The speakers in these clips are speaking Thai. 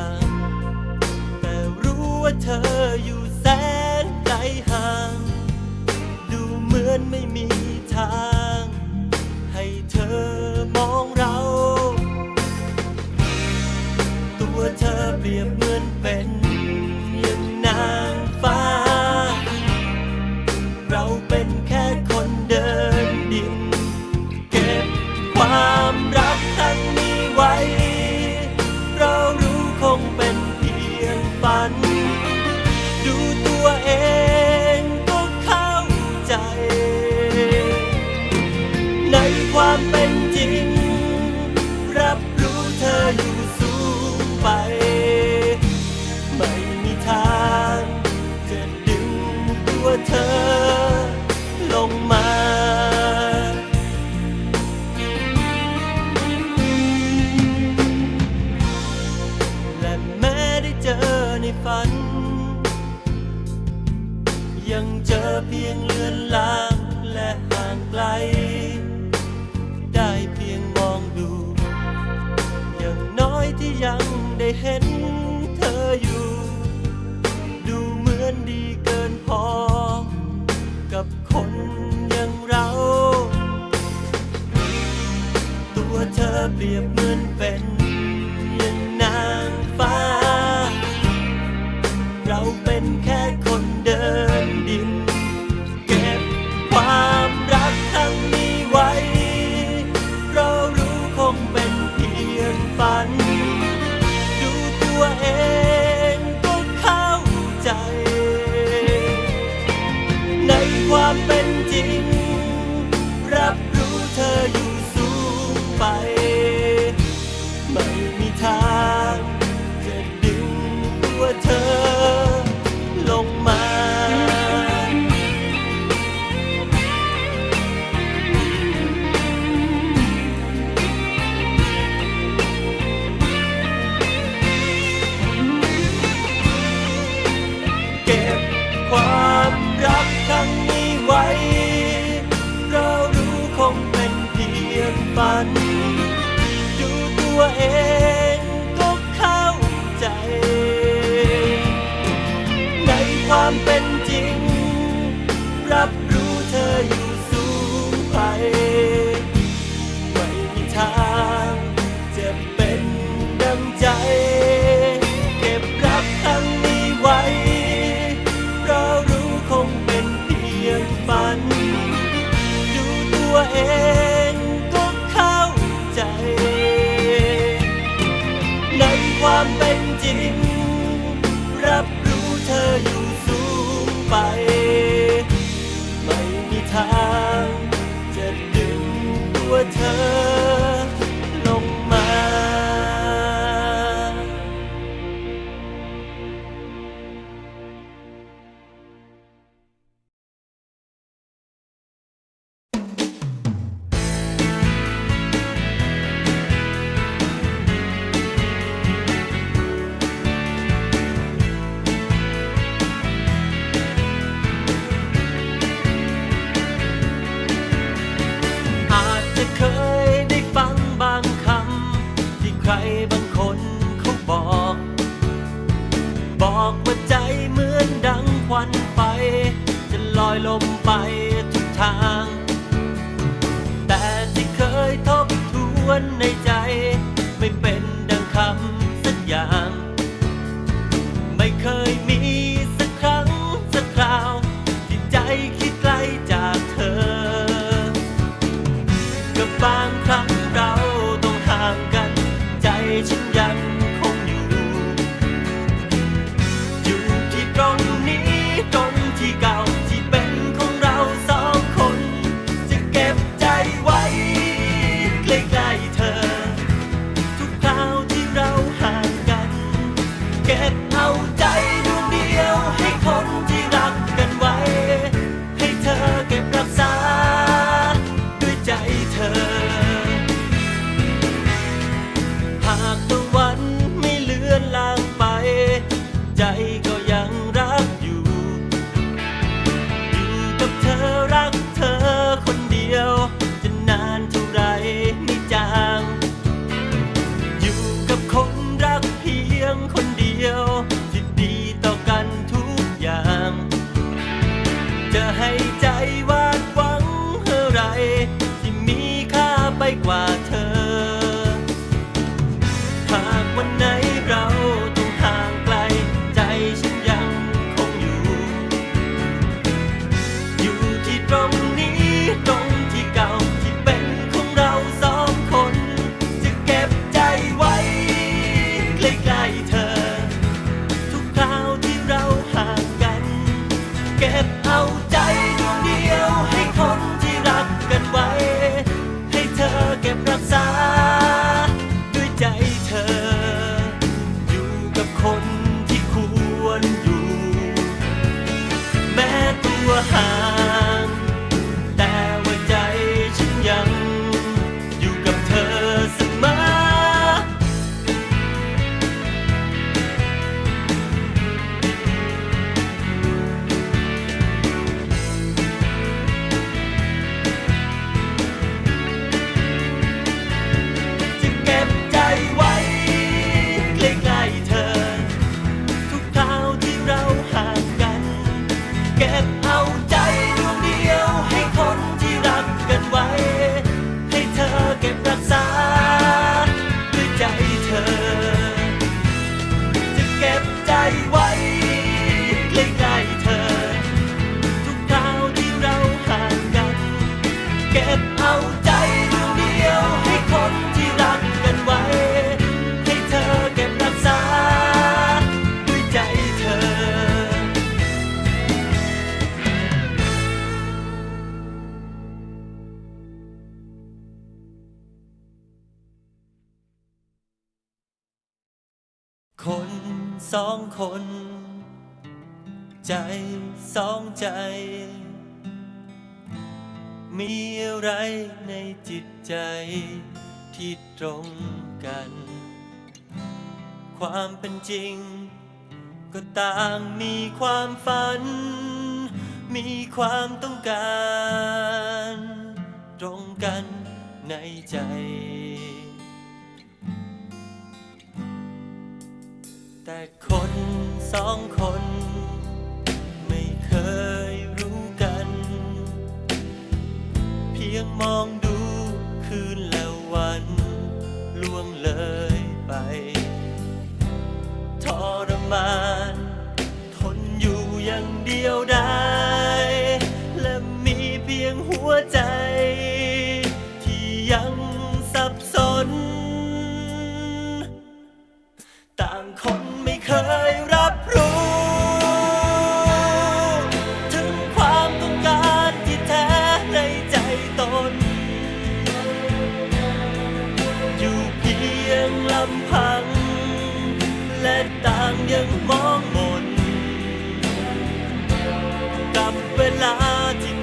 าง แต่รู้ว่าเธออยู่แสนไกลห่าง ดูเหมือนไม่มีทาง อยู่ ดูเหมือนดีเกินพอ กับคนอย่างเรา ตัวเธอเปรียบเหมือน ความเป็นจริง รับ อยลมไป Yeah. สองคน ใจสองใจ มีอะไรในจิตใจที่ตรงกัน ความเป็นจริง ก็ต่างมีความฝัน มีความต้องการ ตรงกันในใจ 伤口。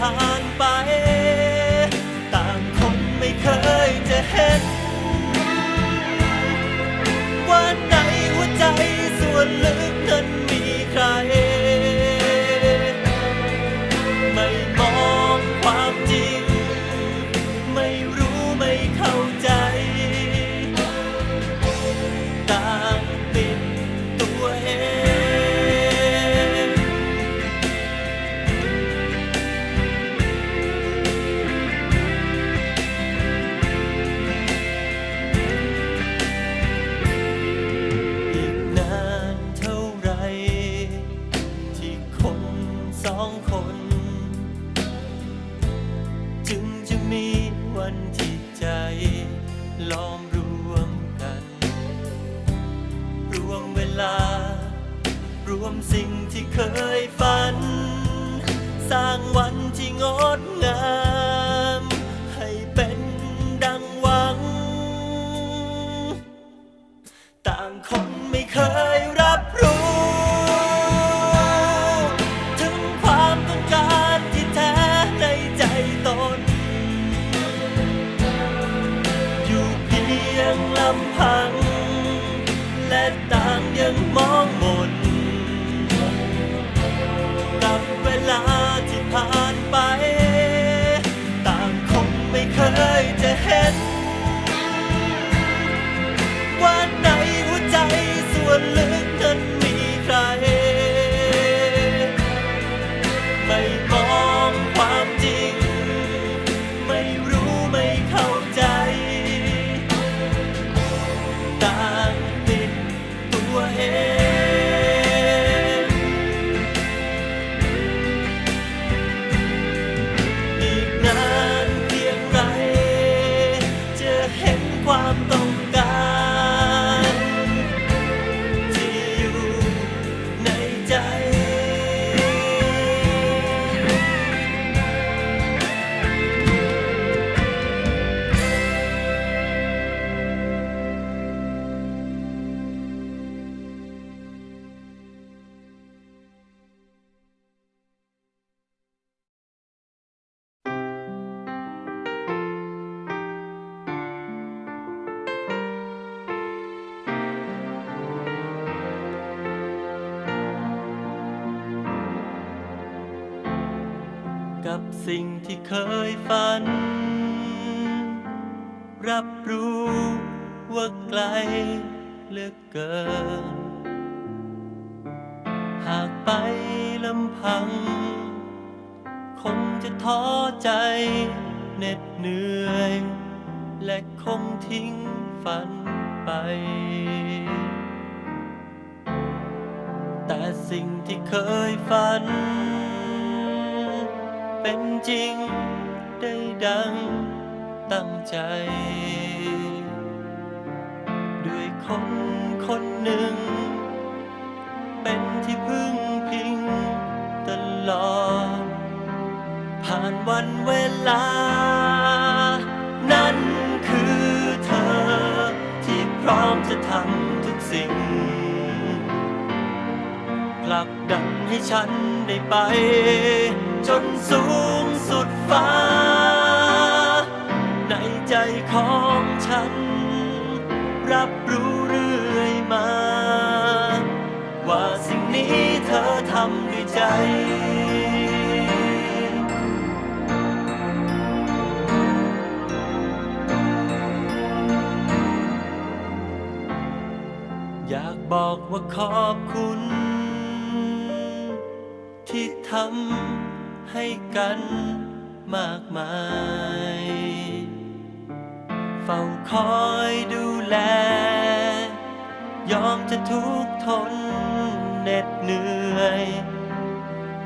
ผ่านไป ต่างคงไม่เคยจะเห็น ว่าในหัวใจส่วนลึก น อยู่เพียงลำพัง และต่างยังมองมน กับเวลาที่ผ่านไป ต่างคงไม่เคยจะเห็น ว่าในหัวใจส่วนลึก กับสิ่งที่เคยฝัน รับรู้ว่าไกลเหลือเกิน หากไปลำพัง คงจะท้อใจเหน็ดเหนื่อย และคงทิ้งฝันไป แต่สิ่งที่เคยฝัน เป็นจริงได้ดังตั้งใจ ด้วยคนคนหนึ่ง เป็นที่พึ่งพิงตลอด ผ่านวันเวลา นั่นคือเธอ ที่พร้อมจะทำทุกสิ่งผลักดันให้ฉันได้ไป จนสูงสุดฟ้า ในใจของฉัน รับรู้เรื่อยมา ว่าสิ่งนี้เธอทำด้วยใจอยากบอกว่าขอบคุณ ที่ทำ ให้กันมากมาย เฝ้าคอยดูแล ยอมจะทุกข์ทนเหน็ดเหนื่อย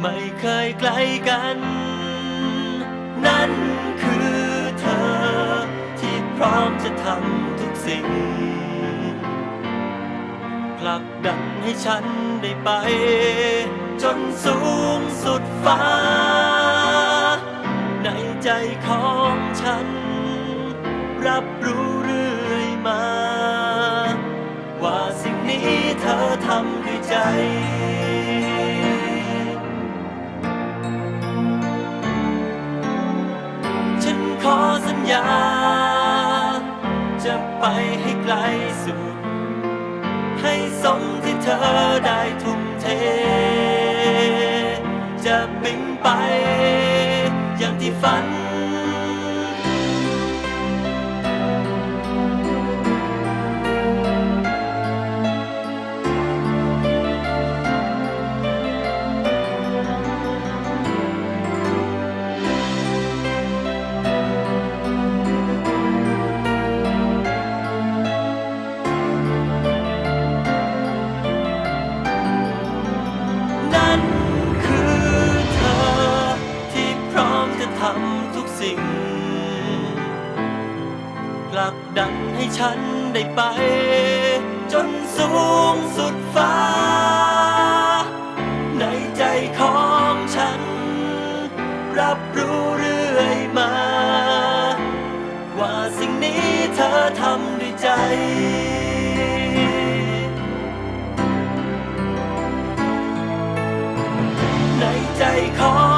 ไม่เคยไกลกัน นั่นคือเธอ ที่พร้อมจะทำทุกสิ่งผลักดันให้ฉันได้ไป จนสูงสุดฟ้า ในใจของฉัน รับรู้เรื่อยมา ว่าสิ่งนี้เธอทำด้วยใจฉันขอสัญญา จะไปให้ไกลสุด ให้สมที่เธอได้ทุ่มเท บินไป อย่างที่ฝันนั่ ลักดันให้ฉันได้ไป จนสูงสุดฟ้า ในใจของฉัน รับรู้เรื่อยมา ว่าสิ่งนี้เธอทำด้วยใจในใจของ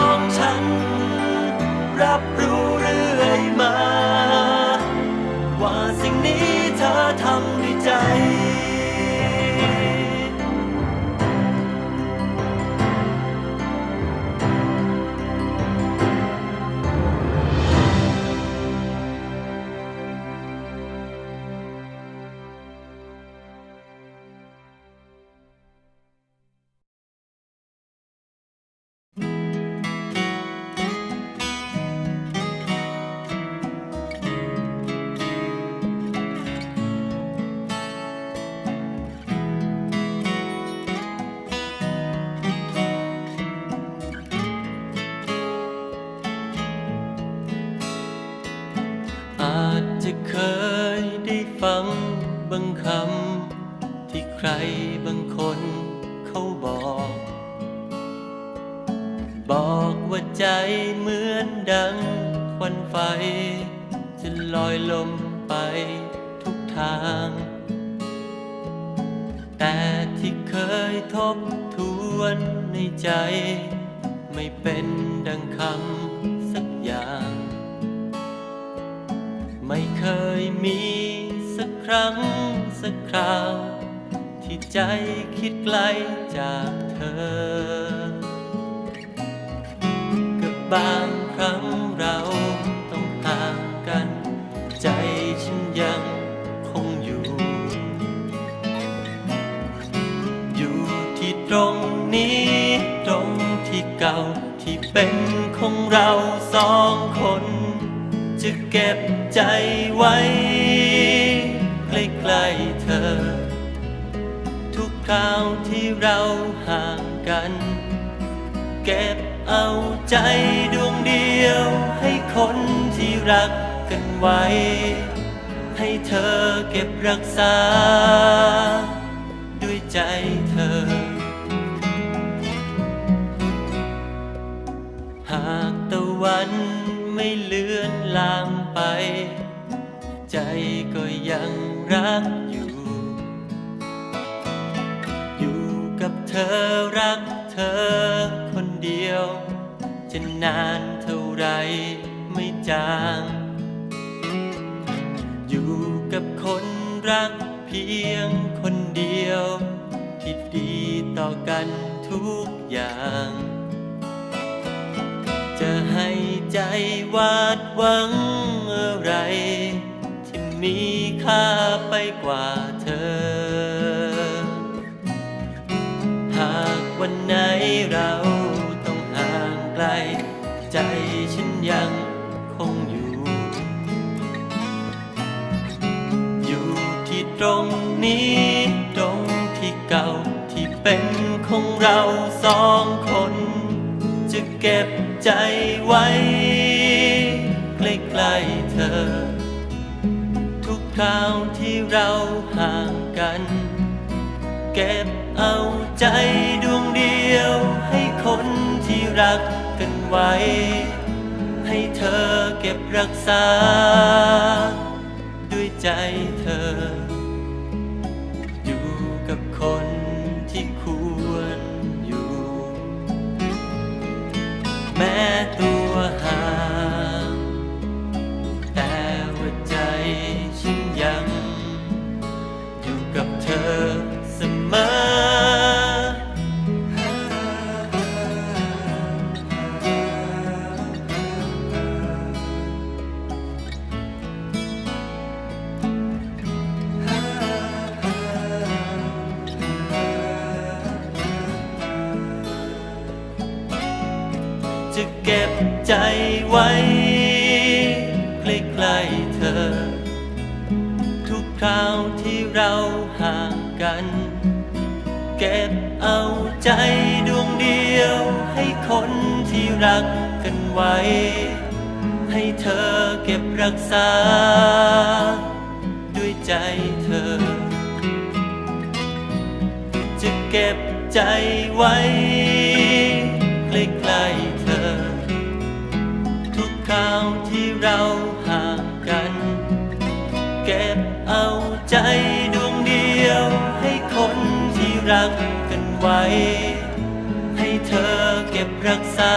ได้ฟังบางคำที่ใครบางคนเขาบอก บอกว่าใจเหมือนดังควันไฟ จะลอยลมไปทุกทาง แต่ที่เคยทบทวนในใจ ไม่เป็นดังคำสักอย่าง ไม่เคยมี รั้งสักคราว ที่ใจคิดไกลจากเธอ กับบางครั้ง รักษา ด้วยใจเธอ หากตะวันไม่เลือนลางไป ใจก็ยังรักอยู่ อยู่กับเธอรักเธอคนเดียว จะนานเท่าไรไม่จาง รักเพียงคนเดียว ที่ดีต่อกันทุกอย่าง จะให้ใจวาดหวังอะไร ที่มีค่าไปกว่าเธอ หากวันไหนเราต้องห่างไกล ใจฉันยัง นี้ตรงที่เก่าที่เป็นของเราสองคน จะเก็บใจไว้ ใกล้ๆเธอ ทุกคราวที่เราห่างกัน เก็บเอาใจดวงเดียวให้คนที่รักกันไว้ ให้เธอเก็บรักษา ด้วยใจเธอ yeah. ใจไว้ใกล้ๆเธอ ทุกคราวที่เราห่างกัน เก็บเอาใจดวงเดียว ให้คนที่รักกันไว้ ให้เธอเก็บรักษา ด้วยใจเธอ จะเก็บใจไว้ ไว้ ให้เธอเก็บรักษา